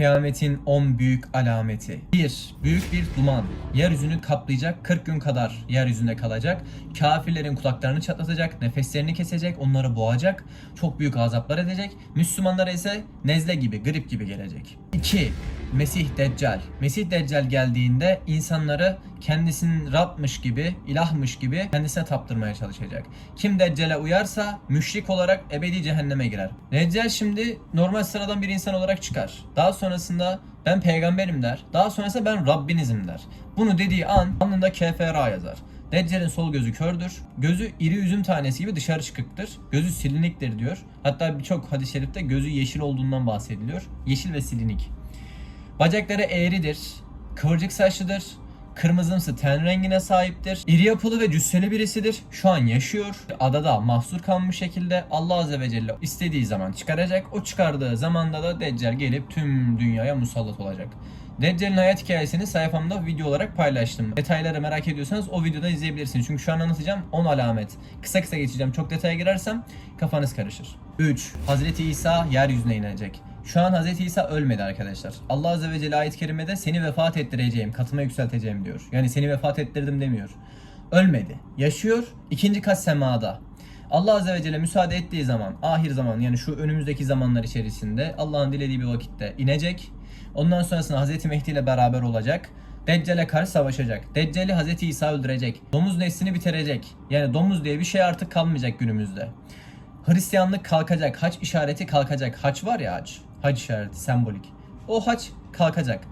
Kıyametin 10 büyük alameti. 1. Büyük bir duman. Yeryüzünü kaplayacak, 40 gün kadar yeryüzünde kalacak. Kafirlerin kulaklarını çatlatacak, nefeslerini kesecek, onları boğacak. Çok büyük azaplar edecek. Müslümanlara ise nezle gibi, grip gibi gelecek. 2. Mesih Deccal. Mesih Deccal geldiğinde insanları kendisinin Rab'mış gibi, ilahmış gibi kendisine taptırmaya çalışacak. Kim Deccal'e uyarsa müşrik olarak ebedi cehenneme girer. Deccal şimdi normal sıradan bir insan olarak çıkar. Daha sonrasında ben peygamberim der. Daha sonrasında ben Rabbinizim der. Bunu dediği an alnında KFRA yazar. Deccal'in sol gözü kördür. Gözü iri üzüm tanesi gibi dışarı çıkıktır. Gözü siliniktir diyor. Hatta birçok hadis-i şerifte gözü yeşil olduğundan bahsediliyor. Yeşil ve silinik. Bacakları eğridir. Kıvırcık saçlıdır. Kırmızımsı ten rengine sahiptir. İri yapılı ve cüsseli birisidir. Şu an yaşıyor. Adada mahsur kalmış şekilde Allah Azze ve Celle istediği zaman çıkaracak. O çıkardığı zamanda da Deccal gelip tüm dünyaya musallat olacak. Deccal'in hayat hikayesini sayfamda video olarak paylaştım. Detayları merak ediyorsanız o videoda izleyebilirsiniz. Çünkü şu an anlatacağım 10 alamet. Kısa kısa geçeceğim. Çok detaya girersem kafanız karışır. 3. Hazreti İsa yeryüzüne inecek. Şu an Hz. İsa ölmedi arkadaşlar. Allah Azze ve Celle ayet-i kerimede seni vefat ettireceğim, katıma yükselteceğim diyor. Yani seni vefat ettirdim demiyor. Ölmedi. Yaşıyor. İkinci kat semada. Allah Azze ve Celle müsaade ettiği zaman, ahir zaman yani şu önümüzdeki zamanlar içerisinde Allah'ın dilediği bir vakitte inecek. Ondan sonrasında Hz. Mehdi ile beraber olacak. Deccal'e karşı savaşacak. Deccal'i Hz. İsa öldürecek. Domuz neslini bitirecek. Yani domuz diye bir şey artık kalmayacak günümüzde. Hristiyanlık kalkacak. Haç işareti kalkacak. Haç var ya haç. Hac işareti sembolik. O haç kalkacak.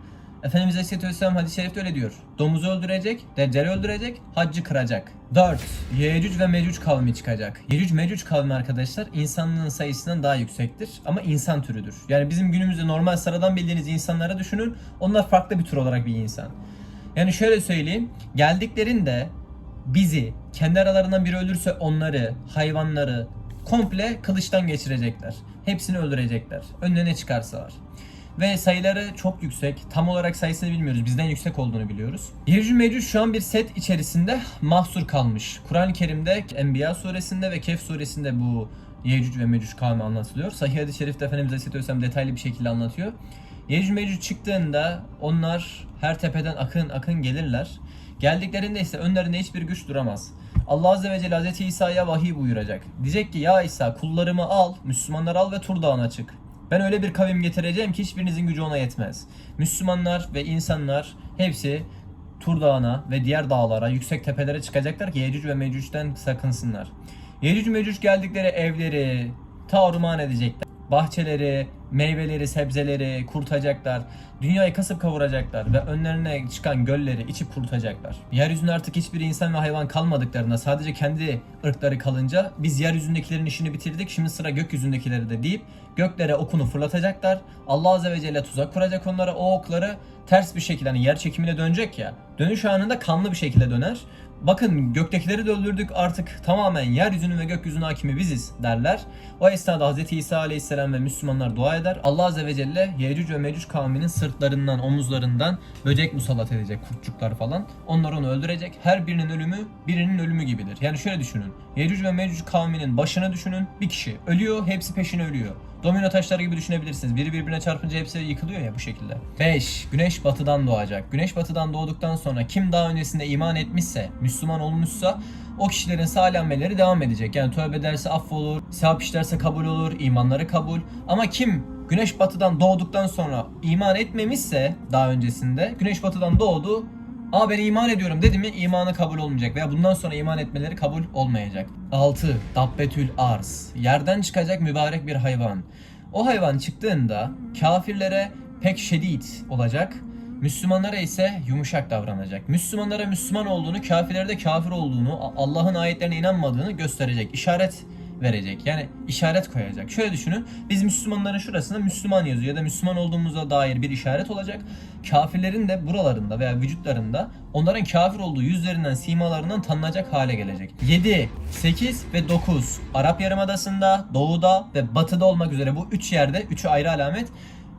Efendimiz Aleyhisselatü Vesselam hadis-i şerifte öyle diyor. Domuzu öldürecek, Deccal'i öldürecek, haccı kıracak. 4. Yecüc ve Mecüc kavmi çıkacak. Yecüc Mecüc kavmi arkadaşlar insanlığın sayısından daha yüksektir ama insan türüdür. Yani bizim günümüzde normal sıradan bildiğiniz insanlara düşünün. Onlar farklı bir tür olarak bir insan. Yani şöyle söyleyeyim. Geldiklerinde bizi kendi aralarından biri ölürse onları, hayvanları komple kılıçtan geçirecekler. Hepsini öldürecekler. Önüne ne çıkarsa var. Ve sayıları çok yüksek. Tam olarak sayısını bilmiyoruz. Bizden yüksek olduğunu biliyoruz. Yecüc Mecüc şu an bir set içerisinde mahsur kalmış. Kur'an-ı Kerim'de Enbiya suresinde ve Kehf suresinde bu Yecüc ve Mecüc kavmi anlatılıyor. Sahih hadis-i şerifte Efendimiz Aleyhisselatü detaylı bir şekilde anlatıyor. Yecüc Mecüc çıktığında onlar her tepeden akın akın gelirler. Geldiklerinde ise önlerinde hiçbir güç duramaz. Allah Azze ve Celle Hazreti İsa'ya vahiy buyuracak. Diyecek ki ya İsa kullarımı al, Müslümanları al ve Tur Dağı'na çık. Ben öyle bir kavim getireceğim ki hiçbirinizin gücü ona yetmez. Müslümanlar ve insanlar hepsi Tur Dağı'na ve diğer dağlara, yüksek tepelere çıkacaklar ki Yecüc ve Mecüc'ten sakınsınlar. Yecüc Mecüc geldikleri evleri taruman edecekler. Bahçeleri, meyveleri, sebzeleri kurtacaklar. Dünyayı kasıp kavuracaklar ve önlerine çıkan gölleri içip kurutacaklar. Yeryüzünde artık hiçbir insan ve hayvan kalmadıklarına sadece kendi ırkları kalınca biz yeryüzündekilerin işini bitirdik şimdi sıra gökyüzündekileri de deyip göklere okunu fırlatacaklar. Allah Azze ve Celle tuzak kuracak onlara o okları ters bir şekilde hani yer çekimine dönecek ya. Dönüş anında kanlı bir şekilde döner. Bakın göktekileri de öldürdük artık tamamen yeryüzünün ve gökyüzünün hakimi biziz derler. O esnada Hz. İsa aleyhisselam ve Müslümanlar dua eder. Allah azze ve celle Yecüc ve Mecüc kavminin sırtlarından, omuzlarından böcek musallat edecek, kurtçuklar falan. Onlar onu öldürecek. Her birinin ölümü birinin ölümü gibidir. Yani şöyle düşünün. Yecüc ve Mecüc kavminin başını düşünün. Bir kişi ölüyor, hepsi peşine ölüyor. Domino taşları gibi düşünebilirsiniz. Biri birbirine çarpınca hepsi yıkılıyor ya bu şekilde. 5. Güneş batıdan doğacak. Güneş batıdan doğduktan sonra kim daha öncesinde iman etmişse, Müslüman olmuşsa o kişilerin salih amelleri devam edecek. Yani tövbe ederse affolur, sevap işlerse kabul olur, imanları kabul. Ama kim güneş batıdan doğduktan sonra iman etmemişse daha öncesinde güneş batıdan doğdu Aa ben iman ediyorum dedi mi imanı kabul olmayacak veya bundan sonra iman etmeleri kabul olmayacak. 6. Dabbetül arz. Yerden çıkacak mübarek bir hayvan. O hayvan çıktığında kafirlere pek şedid olacak. Müslümanlara ise yumuşak davranacak. Müslümanlara Müslüman olduğunu, kafirlere de kafir olduğunu, Allah'ın ayetlerine inanmadığını gösterecek. İşaret verecek. Yani işaret koyacak. Şöyle düşünün. Biz Müslümanların şurasında Müslüman yazıyor ya da Müslüman olduğumuza dair bir işaret olacak. Kafirlerin de buralarında veya vücutlarında onların kafir olduğu yüzlerinden, simalarından tanınacak hale gelecek. 7, 8 ve 9 Arap Yarımadası'nda, doğuda ve batıda olmak üzere bu 3 yerde, 3'ü ayrı alamet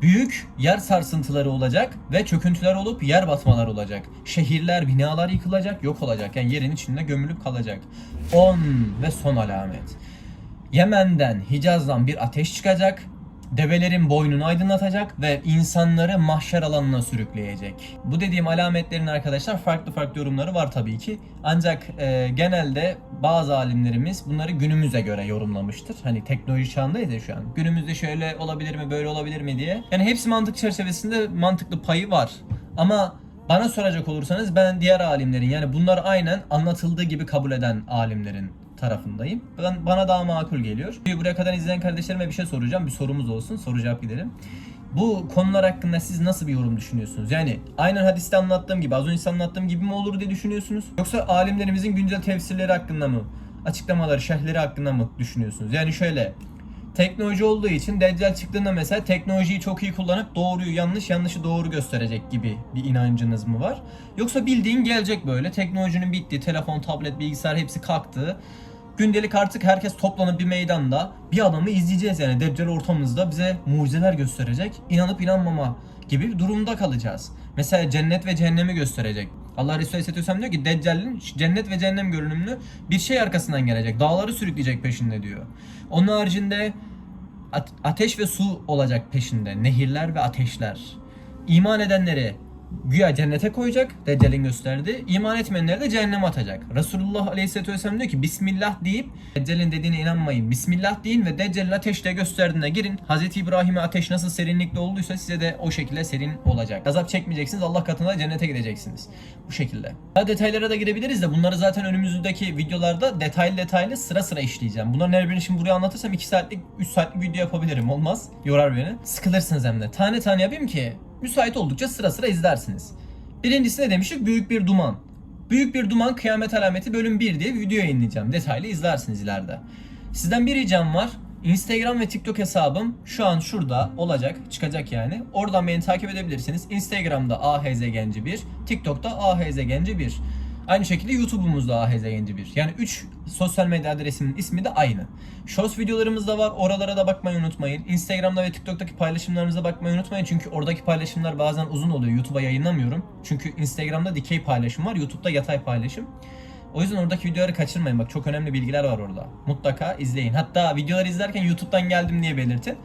büyük yer sarsıntıları olacak ve çöküntüler olup yer batmalar olacak. Şehirler, binalar yıkılacak, yok olacak. Yani yerin içinde gömülüp kalacak. 10 ve son alamet. Yemen'den, Hicaz'dan bir ateş çıkacak. develerin boynunu aydınlatacak ve insanları mahşer alanına sürükleyecek. Bu dediğim alametlerin arkadaşlar farklı farklı yorumları var tabii ki. Ancak e, genelde bazı alimlerimiz bunları günümüze göre yorumlamıştır. Hani teknoloji çağındayız ya şu an. Günümüzde şöyle olabilir mi, böyle olabilir mi diye. Yani hepsi mantık çerçevesinde mantıklı payı var. Ama bana soracak olursanız ben diğer alimlerin yani bunlar aynen anlatıldığı gibi kabul eden alimlerin tarafındayım. Ben, bana daha makul geliyor. Buraya kadar izleyen kardeşlerime bir şey soracağım. Bir sorumuz olsun. Soru cevap gidelim. Bu konular hakkında siz nasıl bir yorum düşünüyorsunuz? Yani aynen hadiste anlattığım gibi, az önce anlattığım gibi mi olur diye düşünüyorsunuz? Yoksa alimlerimizin güncel tefsirleri hakkında mı, açıklamaları, şerhleri hakkında mı düşünüyorsunuz? Yani şöyle, teknoloji olduğu için Deccal çıktığında mesela teknolojiyi çok iyi kullanıp doğruyu yanlış, yanlışı doğru gösterecek gibi bir inancınız mı var? Yoksa bildiğin gelecek böyle, teknolojinin bittiği, telefon, tablet, bilgisayar hepsi kalktı. Gündelik artık herkes toplanıp bir meydanda bir adamı izleyeceğiz yani Deccal ortamımızda bize mucizeler gösterecek. İnanıp inanmama gibi bir durumda kalacağız. Mesela cennet ve cehennemi gösterecek. Allah Resulü Aleyhisselam diyor ki Deccal'in cennet ve cehennem görünümlü bir şey arkasından gelecek. Dağları sürükleyecek peşinde diyor. Onun haricinde at- ateş ve su olacak peşinde. Nehirler ve ateşler. İman edenleri güya cennete koyacak. Deccal'in gösterdiği. İman etmeyenleri de cehenneme atacak. Resulullah Aleyhisselatü Vesselam diyor ki Bismillah deyip Deccal'in dediğine inanmayın. Bismillah deyin ve Deccal'in ateşte gösterdiğine girin. Hazreti İbrahim'e ateş nasıl serinlikli olduysa size de o şekilde serin olacak. Azap çekmeyeceksiniz. Allah katında cennete gideceksiniz. Bu şekilde. Daha detaylara da girebiliriz de bunları zaten önümüzdeki videolarda detaylı detaylı sıra sıra işleyeceğim. Bunların her birini şimdi buraya anlatırsam 2 saatlik 3 saatlik video yapabilirim. Olmaz. Yorar beni. Sıkılırsınız hem de. Tane tane yapayım ki müsait oldukça sıra sıra izlersiniz. Birincisi ne demiştik? Büyük bir duman. Büyük bir duman kıyamet alameti bölüm 1 diye bir video yayınlayacağım. Detaylı izlersiniz ileride. Sizden bir ricam var. Instagram ve TikTok hesabım şu an şurada olacak, çıkacak yani. Oradan beni takip edebilirsiniz. Instagram'da ahzgenci1, TikTok'ta ahzgenci1. Aynı şekilde YouTube'umuzda ahzgenci1. Yani 3 sosyal medya adresinin ismi de aynı. Shorts videolarımız da var. Oralara da bakmayı unutmayın. Instagram'da ve TikTok'taki paylaşımlarımıza bakmayı unutmayın. Çünkü oradaki paylaşımlar bazen uzun oluyor. YouTube'a yayınlamıyorum. Çünkü Instagram'da dikey paylaşım var. YouTube'da yatay paylaşım. O yüzden oradaki videoları kaçırmayın. Bak çok önemli bilgiler var orada. Mutlaka izleyin. Hatta videoları izlerken YouTube'dan geldim diye belirtin.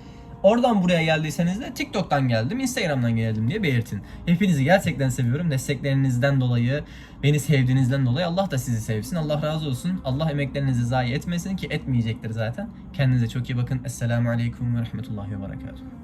Oradan buraya geldiyseniz de TikTok'tan geldim, Instagram'dan geldim diye belirtin. Hepinizi gerçekten seviyorum. Desteklerinizden dolayı, beni sevdiğinizden dolayı Allah da sizi sevsin. Allah razı olsun. Allah emeklerinizi zayi etmesin ki etmeyecektir zaten. Kendinize çok iyi bakın. Esselamu Aleyküm ve Rahmetullahi ve Berekatuhu.